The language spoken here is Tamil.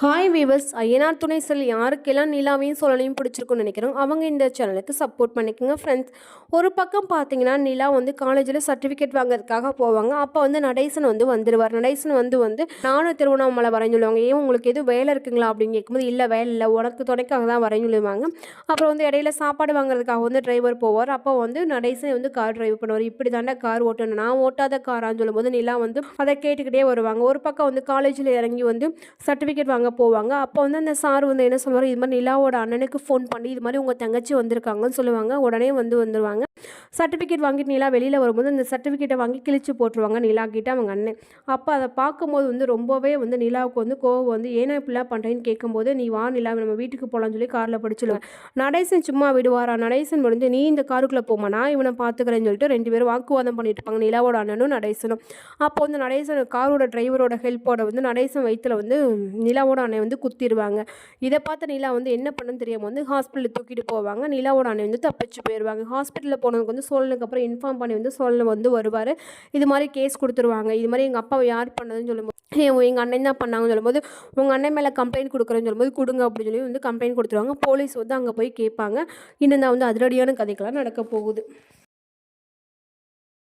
ஹாய் வீவர்ஸ் ஐயனார் துணை செல் யாருக்கெல்லாம் நிலாவையும் சொல்லலையும் பிடிச்சிருக்குன்னு நினைக்கிறோம் அவங்க இந்த சேனலுக்கு சப்போர்ட் பண்ணிக்கோங்க ஃப்ரெண்ட்ஸ் ஒரு பக்கம் பார்த்தீங்கன்னா நிலா வந்து காலேஜில் சர்டிஃபிகேட் வாங்குறதுக்காக போவாங்க. அப்போ வந்து நடேசன் வந்து வந்துடுவார் நடேசன் வந்து வந்து நானும் திருவண்ணாமலை வரைஞ்சு சொல்லுவாங்க. ஏன் உங்களுக்கு எதுவும் வேலை இருக்குங்களா? அப்படின்னு கேட்கும்போது இல்லை வேலை இல்லை. உனக்கு துணைக்காக தான் வரேன்னு சொல்லுவாங்க. அப்புறம் வந்து இடையில சாப்பாடு வாங்குறதுக்காக வந்து டிரைவர் போவார். அப்போ வந்து நடேசன் வந்து கார் டிரைவ் பண்ணுவார். இப்படி தாண்டா கார் ஓட்டணும். நான் ஓட்டாத காரான்னு சொல்லும்போது நிலா வந்து அதை கேட்டுக்கிட்டே வருவாங்க. ஒரு பக்கம் வந்து காலேஜில் இறங்கி வந்து சர்டிஃபிகேட் வாங்க போவாங்க. அப்போ வந்து அந்த சார் வந்து என்ன சொல்லுவார்? இது மாதிரி நிலாவோட அண்ணனுக்கு ஃபோன் பண்ணி இது மாதிரி உங்கள் தங்கச்சி வந்திருக்காங்கன்னு சொல்லுவாங்க. உடனே வந்து வந்துடுவாங்க சர்டிஃபிகேட் வாங்கிட்டு நிலா வெளியில் வரும்போது அந்த சர்டிஃபிகேட்டை வாங்கி கிழிச்சு போட்டுருவாங்க நிலா கிட்ட அவங்க அண்ணன். அப்போ அதை பார்க்கும்போது வந்து ரொம்பவே வந்து நிலாவுக்கு வந்து கோவம் வந்து ஏன்னா இப்படிலாம் பண்ணுறேன்னு கேட்கும்போது நீ வா நிலா நம்ம வீட்டுக்கு போகலான்னு சொல்லி காரில் படிச்சுடுவேன் நடேசன் சும்மா விடுவாரா? நடேசன் முடிஞ்சு நீ இந்த காருக்குள்ளே போமா நான் இவனை பார்த்துக்கிறேன்னு சொல்லிட்டு ரெண்டு பேரும் வாக்குவாதம் பண்ணிட்டு இருப்பாங்க. நிலாவோட அண்ணனும் நடேசனும். அப்போ வந்து நடேசன் காரோட டிரைவரோட ஹெல்ப்போட வந்து நடேசன் வயிற்றுல வந்து நிலாவோட அண்ணன் வந்து குத்திடுவாங்க இதை பார்த்து நிலா வந்து என்ன பண்ணுன்னு தெரியாமல் வந்து ஹாஸ்பிட்டலில் தூக்கிட்டு போவாங்க. நிலாவோட அணை வந்து தப்பிச்சு போயிடுவாங்க ஹாஸ்பிட்டலில் போனதுக்கு வந்து சோழனுக்கு அப்புறம் இன்ஃபார்ம் பண்ணி வந்து சோழன் வந்து வருவார். இது மாதிரி கேஸ் கொடுத்துருவாங்க. இது மாதிரி எங்கள் அப்பாவை யார் பண்ணதுன்னு சொல்லும்போது எங்கள் அண்ணன் தான் பண்ணாங்கன்னு சொல்லும்போது உங்கள் அண்ணன் மேலே கம்ப்ளைண்ட் கொடுக்குறேன்னு சொல்லும்போது கொடுங்க அப்படின்னு சொல்லி வந்து கம்ப்ளைண்ட் கொடுத்துருவாங்க. போலீஸ் வந்து அங்கே போய் கேட்பாங்க. இன்னும் தான் வந்து அதிரடியான கதைகள்லாம் நடக்க போகுது.